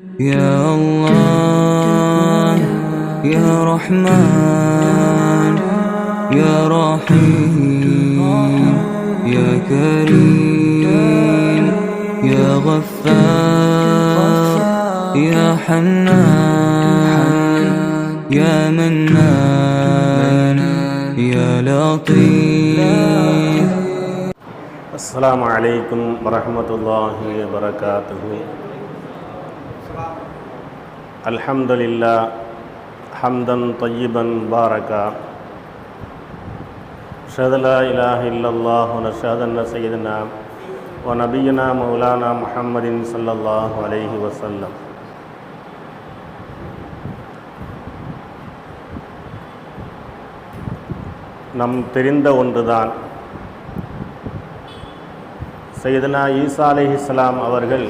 يا الله يا رحمن يا رحيم يا كريم يا غفار يا حنان يا منان يا لطيف. السلام عليكم ورحمة الله وبركاته. الحمد لله حمدا طيبا باركا أشهد لا إله إلا الله ونشهد أن سيدنا ونبينا مولانا محمد صلى الله عليه وسلم நம் தெரிந்த ஒன்றுதான் சையதுனா ஈசா அலிஹிஸ்லாம் அவர்கள்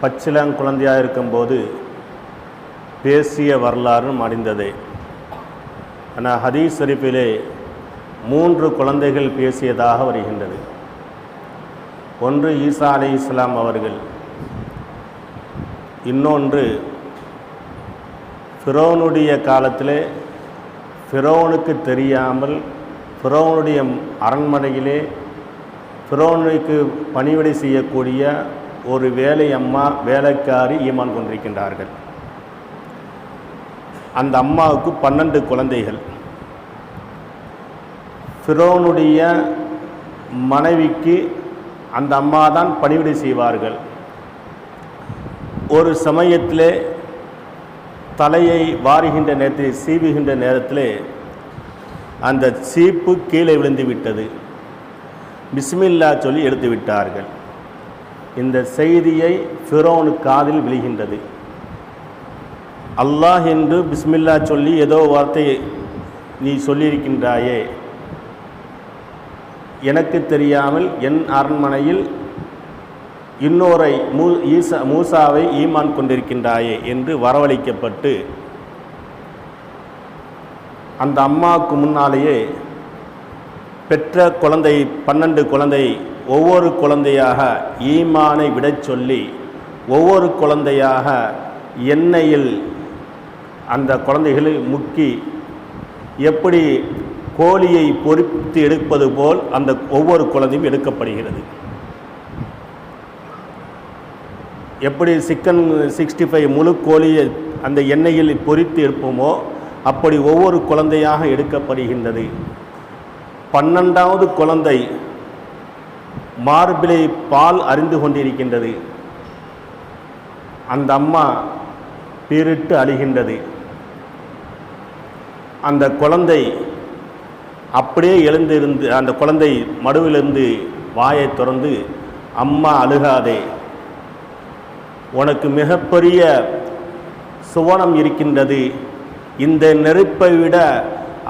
பச்சிலங் குழந்தையாக இருக்கும்போது பேசிய வரலாறும் அறிந்ததே ஆனால் ஹதீஸ் ஷரீஃபிலே மூன்று குழந்தைகள் பேசியதாக வருகின்றது. ஒன்று ஈசா அலி இஸ்லாம் அவர்கள் இன்னொன்று ஃபிரோனுடைய காலத்திலே ஃபிரோனுக்கு தெரியாமல் ஃபிரோனுடைய அரண்மனையிலே ஃபிரோனுக்கு பணிவிடை செய்யக்கூடிய ஒரு வேலை அம்மா வேலைக்காரி ஈமான் கொண்டிருக்கின்றார்கள். அந்த அம்மாவுக்கு பன்னெண்டு குழந்தைகள். ஃபிரோனுடைய மனைவிக்கு அந்த அம்மா தான் பணிவிடை செய்வார்கள். ஒரு சமயத்திலே தலையை வாருகின்ற நேரத்தில் சீவுகின்ற நேரத்திலே அந்த சீப்பு கீழே விழுந்து விட்டது. பிஸ்மில்லா சொல்லி எடுத்து விட்டார்கள். இந்த செய்தியை ஃபிரோனு காதில் விழுகின்றது. அல்லாஹ் என்று பிஸ்மில்லா சொல்லி ஏதோ வார்த்தை நீ சொல்லியிருக்கின்றாயே. எனக்கு தெரியாமல் என் அரண்மனையில் இன்னோரை மூ ஈசா மூசாவை ஈமான் கொண்டிருக்கின்றாயே என்று வரவழைக்கப்பட்டு அந்த அம்மாவுக்கு முன்னாலேயே பெற்ற குழந்தை பன்னெண்டு குழந்தை ஒவ்வொரு குழந்தையாக ஈமானை விடச் சொல்லி ஒவ்வொரு குழந்தையாக எண்ணெயில் அந்த குழந்தைகளை முக்கி எப்படி கோழியை பொறித்து எடுப்பது போல் அந்த ஒவ்வொரு குழந்தையும் எடுக்கப்படுகிறது. எப்படி சிக்கன் சிக்ஸ்டி ஃபைவ் முழு கோழியை அந்த எண்ணெயில் பொறித்து எடுப்போமோ அப்படி ஒவ்வொரு குழந்தையாக எடுக்கப்படுகின்றது. பன்னெண்டாவது குழந்தை மார்பிலை பால் அறிந்து கொண்டிருக்கின்றது. அந்த அம்மா பேரிட்டு அழுகின்றது. அந்த குழந்தை அப்படியே எழுந்திருந்து அந்த குழந்தை மடுவிலிருந்து வாயை திறந்து அம்மா அழுகாதே. உனக்கு மிகப்பெரிய சுவனம் இருக்கின்றது. இந்த நெருப்பை விட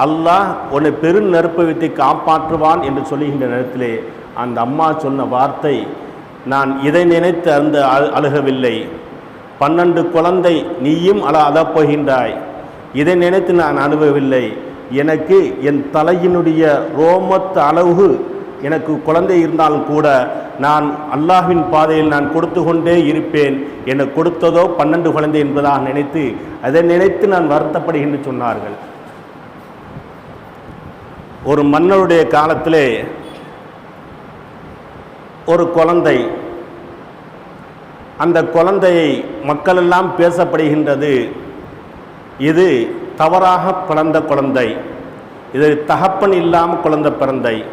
அல்லாஹ் உன்னை பெரு நெருப்பை வைத்து காப்பாற்றுவான் என்று சொல்லுகின்ற நேரத்திலே அந்த அம்மா சொன்ன வார்த்தை நான் இதை நினைத்து அந்த அழுகவில்லை. பன்னெண்டு குழந்தை நீயும் அழ அழப்போகின்றாய். இதை நினைத்து நான் அழுகவில்லை எனக்கு என் தலையினுடைய ரோமத்து அளவு எனக்கு குழந்தை இருந்தாலும் கூட நான் அல்லாஹ்வின் பாதையில் நான் கொடுத்து கொண்டே இருப்பேன். எனக்கு கொடுத்ததோ பன்னெண்டு குழந்தை என்பதாக நினைத்து அதை நினைத்து நான் வருத்தப்படுகின்ற சொன்னார்கள். ஒரு மன்னருடைய காலத்திலே ஒரு குழந்தை. அந்த குழந்தையை மக்களெல்லாம் பேசப்படுகின்றது. இது தவறாக பிறந்த குழந்தை. இது தகப்பன் இல்லாமல் குழந்தை பிறந்தை.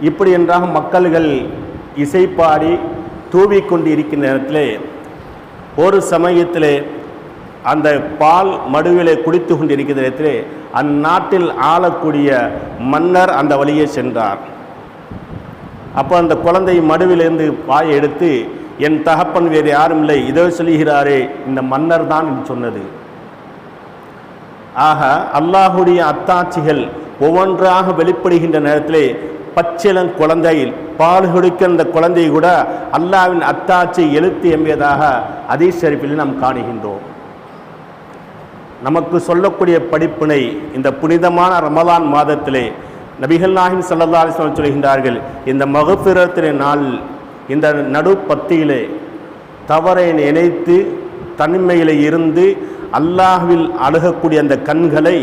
இப்படி என்றாக மக்கள்கள் இசைப்பாடி தூவிக்கொண்டு இருக்கின்ற நேரத்திலே ஒரு சமயத்திலே அந்த பால் மடுவிலே குடித்து கொண்டிருக்கிற நேரத்திலே அந்நாட்டில் ஆளக்கூடிய மன்னர் அந்த வழியே சென்றார். அப்போ அந்த குழந்தை மடுவிலிருந்து வாயை எடுத்து என் தகப்பன் வேறு யாரும் இல்லை இதோ சொல்லுகிறாரே இந்த மன்னர் தான் என்று சொன்னது. ஆக அல்லாஹுடைய அத்தாட்சிகள் ஒவ்வொன்றாக வெளிப்படுகின்ற நேரத்திலே பச்சிளம் குழந்தையில் பால் கொடுக்க அந்த குழந்தை கூட அல்லாவின் அத்தாட்சி எழுத்து எம்பியதாக அதீஸ் நாம் காணுகின்றோம். நமக்கு சொல்லக்கூடிய படிப்பினை இந்த புனிதமான ரமலான் மாதத்திலே நபிகள் நாயகம் ஸல்லல்லாஹு அலிஸ்லாம் சொல்கின்றார்கள் இந்த மகப்பிரத்தின நாள் இந்த நடுப்பத்தியிலே தவறை நினைத்து தனிமையில் இருந்து அல்லாஹ்வில் அழுகக்கூடிய அந்த கண்களை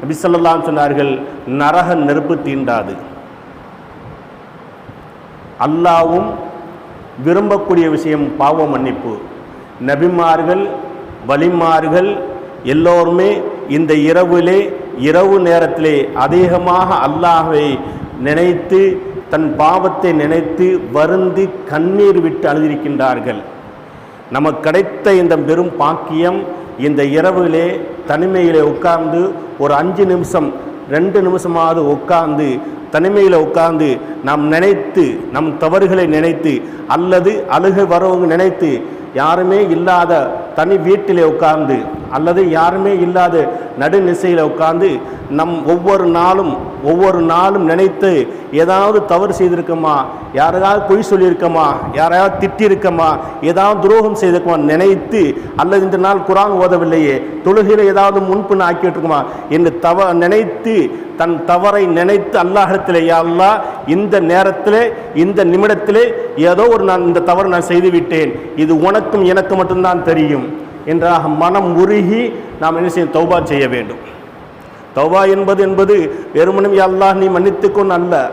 நபி ஸல்லல்லாஹு சொன்னார்கள் நரக நெருப்பு தீண்டாது. அல்லாவும் விரும்பக்கூடிய விஷயம் பாவ மன்னிப்பு. நபிமார்கள் வலிமார்கள் எல்லோருமே இந்த இரவிலே இரவு நேரத்திலே அதிகமாக அல்லாஹை நினைத்து தன் பாவத்தை நினைத்து வருந்தி கண்ணீர் விட்டு அழுதிருக்கின்றார்கள். நமக்கு கிடைத்த இந்த பெரும் பாக்கியம் இந்த இரவிலே தனிமையிலே உட்கார்ந்து ஒரு அஞ்சு நிமிஷம் ரெண்டு நிமிஷமாவது உட்கார்ந்து தனிமையில் உட்கார்ந்து நாம் நினைத்து நம் தவறுகளை நினைத்து அல்லது அழுகை வரவங்க நினைத்து யாருமே இல்லாத தனி வீட்டிலே உட்கார்ந்து அல்லது யாருமே இல்லாத நடுநிசையில் உட்கார்ந்து நம் ஒவ்வொரு நாளும் ஒவ்வொரு நாளும் நினைத்து ஏதாவது தவறு செய்திருக்கோமா? யாரையாவது பொய் சொல்லியிருக்கோமா? யாரையாவது திட்டியிருக்கோமா? ஏதாவது துரோகம் செய்திருக்கோமா? நினைத்து அல்லது இந்த நாள் குரான் ஓதவில்லையே தொழுகையில் ஏதாவது முன்பின் ஆக்கிட்டுருக்குமா என்று தவ நினைத்து தன் தவறை நினைத்து அல்லாஹிடத்திலே யா இந்த நேரத்தில் இந்த நிமிடத்திலே ஏதோ ஒரு நான் இந்த தவறு நான் செய்துவிட்டேன். இது உனக்கும் எனக்கு மட்டும்தான் தெரியும். என்றாக மனம் உருகி நாம் என்ன செய்ய தௌபா செய்ய வேண்டும். தௌபா என்பது என்பது வெறுமனும் அல்லாஹ் நீ மன்னித்துக்கொண்டு அல்ல.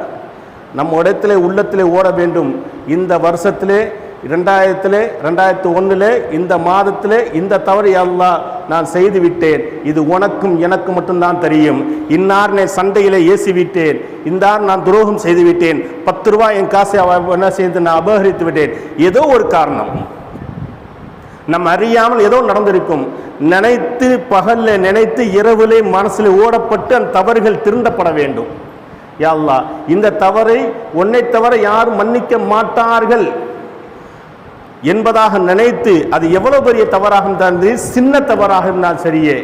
நம்ம இடத்திலே உள்ளத்திலே ஓட வேண்டும். இந்த வருஷத்திலே ரெண்டாயிரத்திலே ரெண்டாயிரத்து ஒன்றிலே இந்த மாதத்திலே இந்த தவறு யா நான் செய்து விட்டேன் இது உனக்கும் எனக்கு மட்டும்தான் தெரியும். இன்னார் நான் சண்டையிலே ஏசி விட்டேன் இந்தார் நான் துரோகம் செய்து விட்டேன் பத்து ரூபாய் என் காசை அவ- என்ன செய்து நான் அபகரித்து விட்டேன் ஏதோ ஒரு காரணம். நம்ம அறியாமல் ஏதோ நடந்திருக்கும். நினைத்து பகல்ல நினைத்து இரவுலே மனசில் ஓடப்பட்டு அந்த தவறுகள் திருந்தப்பட வேண்டும். யாழ்லா இந்த தவறை உன்னை தவிர யாரும் மன்னிக்க மாட்டார்கள் என்பதாக நினைத்து அது எவ்வளவு பெரிய தவறாக இருந்தாலும் சின்ன தவறாக இருந்தால் சரியே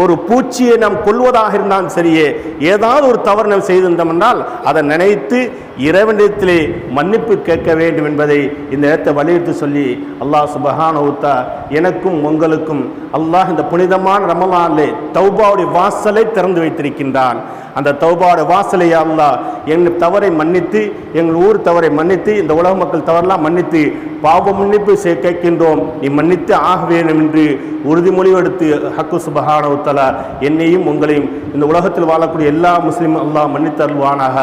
ஒரு பூச்சியை நாம் கொல்வதாக இருந்தாலும் சரியே ஏதாவது ஒரு தவறு நாம் செய்திருந்தோம் என்றால் அதை நினைத்து இறைவனிடத்திலே மன்னிப்பு கேட்க வேண்டும் என்பதை இந்த இடத்தை வலியுறுத்தி சொல்லி அல்லாஹ் சுபஹான உத்தா எனக்கும் உங்களுக்கும் அல்லாஹ் இந்த புனிதமான ரமலானிலே தௌபாவுடைய வாசலை திறந்து வைத்திருக்கின்றான். அந்த தௌபாவோட வாசலை அல்லாஹ் எங்கள் தவறை மன்னித்து எங்கள் ஊர் தவறை மன்னித்து இந்த உலக மக்கள் தவறெல்லாம் மன்னித்து பாவ மன்னிப்பு கேட்கின்றோம். நீ மன்னித்து ஆக வேண்டும் என்று உறுதிமொழி எடுத்து ஹக்கு சுபஹான உத்தலா என்னையும் உங்களையும் இந்த உலகத்தில் வாழக்கூடிய எல்லா முஸ்லீம் அல்லாஹ் மன்னித்து அல்வானாக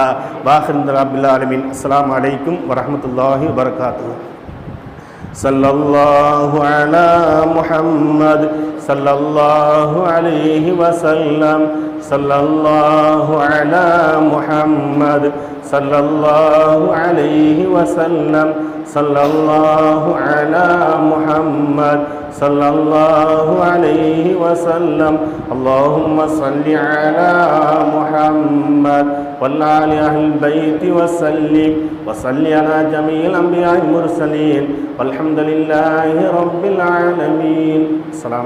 رب العالمين السلام عليكم ورحمة الله وبركاته صلى الله على محمد صلى الله عليه وسلم. صلى الله على محمد. صلى الله عليه وسلم. صلى الله على محمد. صلى الله عليه وسلم. اللهم صل على محمد. وعلى آل أهل البيت وسلم. وصل على جميع الأنبياء المرسلين. والحمد لله رب العالمين. السلام